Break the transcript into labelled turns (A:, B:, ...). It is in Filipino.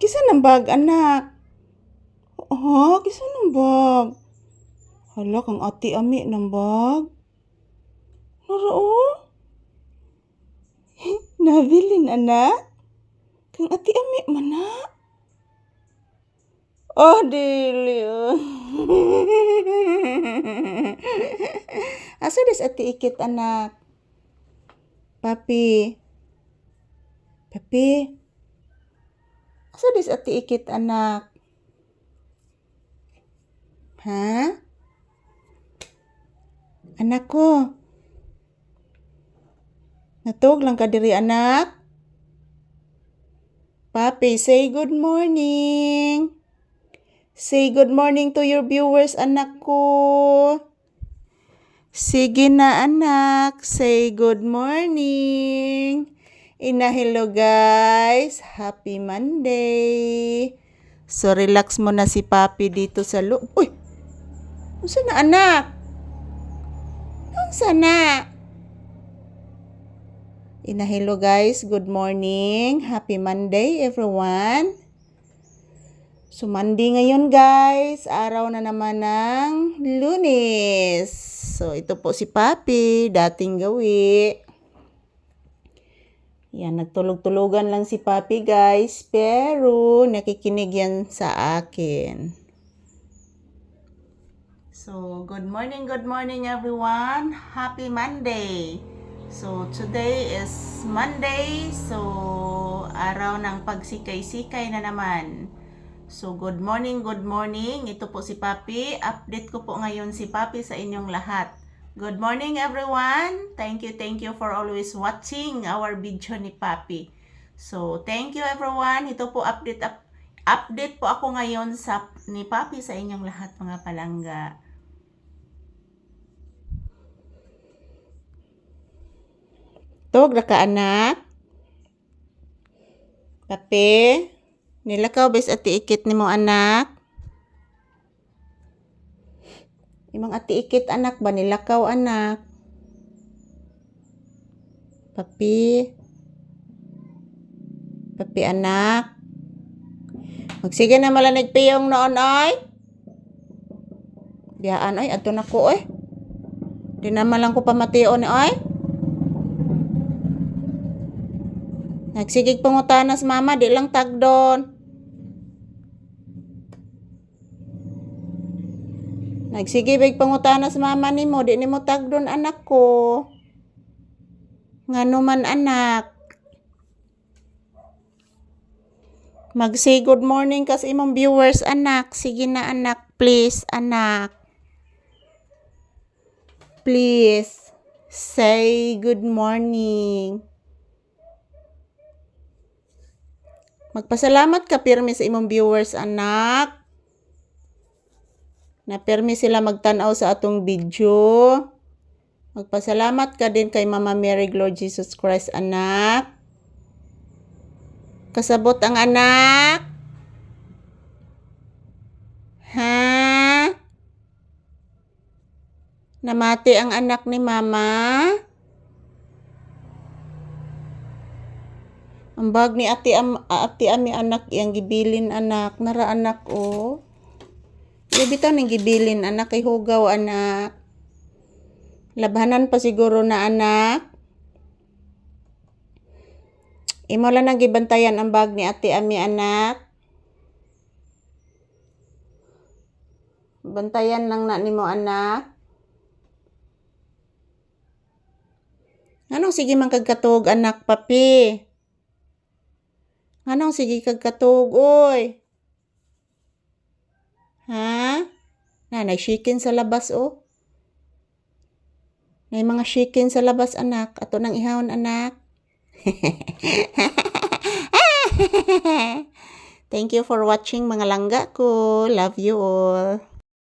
A: Kisa ng bag, anak? Ha? Kisa ng bag? Hala, kang ati ami ng bag? Narao? Nabilin, anak? Kang ati ami mana? Oh, dili. oh. Asa des ati ikit, anak? Papi. Papi. Asa des ati ikit, anak? Ha? Anak ko. Natog lang ka diri, anak. Papi, say good morning. Say good morning to your viewers, anak ko. Sige na, anak. Say good morning. Ina, hello guys. Happy Monday. So, relax mo na si Papi dito sa loob. Uy! Unsa na, anak? Unsa na? Ina, hello guys. Good morning. Happy Monday, everyone. So, Monday ngayon guys. Araw na naman ng lunes. So, ito po si Papi. Dating gawi. Yan, nagtulog-tulugan lang si Papi guys. Pero, nakikinig yan sa akin. So, good morning, good morning everyone. Happy Monday. So, today is Monday. So, araw ng pagsikay-sikay na naman. So, good morning, good morning. Ito po si Papi. Update ko po ngayon si Papi sa inyong lahat. Good morning everyone. Thank you, thank you for always watching our video ni Papi. So, thank you everyone. Ito po update up, update po ako ngayon sa ni Papi sa inyong lahat mga palangga. Tog na ka anak. Papi, nilakaw bes ati ikit ni mo anak. Imong ati ikit anak ba nilakaw anak? Papi. Papi anak. Magsige na malanig piyong noon oy. Biyaan oy adto na ko oy. Di naman lang ko pamation oy. Nagsigig pangutanas mama, di lang tagdon. Nagsige big pangutanas mama nimo, di nimo tagdon anak ko. Ngano man anak. Mag-say good morning kas imong viewers anak. Sige na anak, please anak. Please say good morning. Magpasalamat ka pirmi sa imong viewers anak. Na pirmi sila magtanaw sa atong video. Magpasalamat ka din kay Mama Mary Lord Jesus Christ anak. Kasabot ang anak. Ha? Namati ang anak ni Mama. Ang bag ni ate, am, ate ami anak yang gibilin anak. Nara anak o. Oh. Bitaw ning gibilin anak kay hugaw anak. Labhanan pa siguro na anak. Imo nang gibantayan ang bag ni ate ami anak. Bantayan lang na nimo anak. Anong sige man kagkatog anak papi? Anong sige kagkatog oy? Ha? Na, nag-chicken sa labas, oh. May mga chicken sa labas, anak. Ato nang ihawon, anak. Thank you for watching, mga langga ko. Love you all.